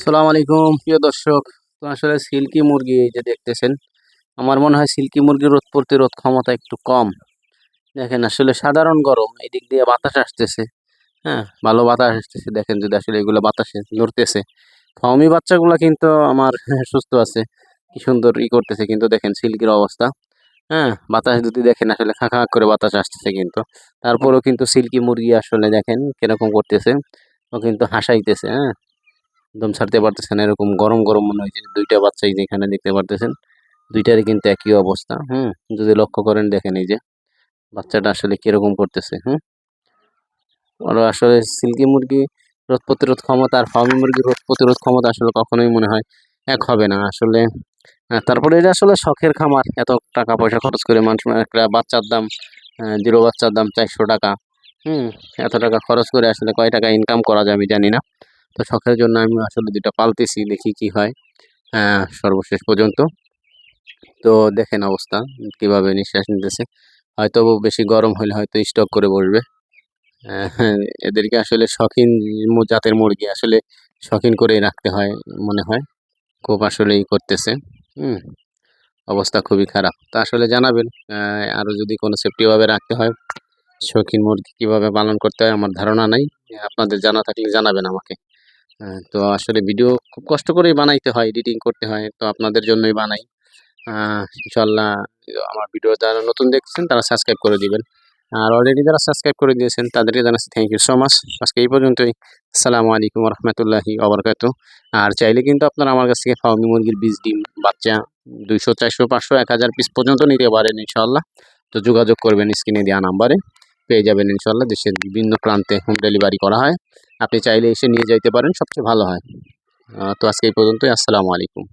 সালাম আলাইকুম, প্রিয় দর্শক। আসলে সিল্কি মুরগি এই যে দেখতেছেন, আমার মনে হয় সিল্কি মুরগির রোদ প্রতিরোধ ক্ষমতা একটু কম। দেখেন আসলে সাধারণ গরম এই দিক দিয়ে বাতাস আসতেছে হ্যাঁ ভালো বাতাস আসতেছে। দেখেন যদি আসলে এগুলো বাতাসে নড়তেছে। ফাউমি বাচ্চাগুলো কিন্তু আমার সুস্থ আছে, কি সুন্দর ই করতেছে কিন্তু দেখেন সিল্কির অবস্থা হ্যাঁ বাতাস যদি দেখেন আসলে খাঁ খা করে বাতাস আসতেছে কিন্তু। তারপরেও কিন্তু সিল্কি মুরগি আসলে দেখেন কীরকম করতেছে, ও কিন্তু হাসাইতেছে হ্যাঁ। একদম ছাড়তে পারতেছেন না। এরকম গরম গরম মনে হয়েছে দুইটা বাচ্চাই যেখানে দেখতে পারতেছেন, দুইটারই কিন্তু একই অবস্থা। হুম, যদি লক্ষ্য করেন দেখেন এই যে বাচ্চাটা আসলে কীরকম করতেছে, হুম। ওরা আসলে সিল্কি মুরগি রোদ প্রতিরোধ ক্ষমতা আর ফার্মি মুরগির রোদ প্রতিরোধ ক্ষমতা আসলে কখনোই মনে হয় এক হবে না। আসলে তারপরে এটা আসলে শখের খামার। এত টাকা পয়সা খরচ করে মানুষ, একটা বাচ্চার দাম জিরো বাচ্চার দাম চারশো টাকা, হুম, এত টাকা খরচ করে আসলে কয় টাকা ইনকাম করা আমি জানি না। তো শখের জন্য আমি আসলে দুটা পালতেছি দেখি কি হয়। আহ, সর্বশেষ পর্যন্ত। তো দেখেন অবস্থা কীভাবে নিঃশ্বাস নিতেছে। হয়তো বেশি গরম হলে হয়তো স্টক করে বসবে। হ্যাঁ, এদেরকে আসলে শখিন জাতের মুরগি আসলে শখিন করেই রাখতে হয় মনে হয়। খুব আসলেই করতেছে। হুম অবস্থা খুবই খারাপ। তা আসলে জানাবেন আরও যদি কোনো সেফটিভাবে রাখতে হয় শৌখিন মুরগি কীভাবে পালন করতে হয় আমার ধারণা নাই। আপনাদের জানা থাকলে জানাবেন আমাকে। হ্যাঁ, তো আসলে ভিডিও খুব কষ্ট করেই বানাইতে হয় এডিটিং করতে হয়, তো আপনাদের জন্যই বানাই। ইনশাল্লাহ আমার ভিডিও যারা নতুন দেখছেন, তারা সাবস্ক্রাইব করে দিবেন। আর অলরেডি যারা সাবস্ক্রাইব করে দিয়েছেন, তাদেরকে জানাচ্ছি থ্যাংক ইউ সো মাচ আজকে এই পর্যন্তই। আসসালামু আলাইকুম রহমতুল্লাহি অবরকাত আর চাইলে কিন্তু আপনারা আমার কাছ থেকে ফাউমি মুরগির বীজ, ডিম, বাচ্চা দুইশো, চারশো, পাঁচশো, এক হাজার পিস পর্যন্ত নিতে পারেন ইনশাল্লাহ তো যোগাযোগ করবেন স্ক্রিনে দেওয়া নাম্বারে। পেয়ে যাবেন ইনশাল্লাহ দেশের বিভিন্ন প্রান্তে হোম ডেলিভারি করা হয়। আপনি চাইলে এসে নিয়ে যাইতে পারেন, সবচেয়ে ভালো হয়। তো আজকে এই পর্যন্তই, আসসালামু আলাইকুম।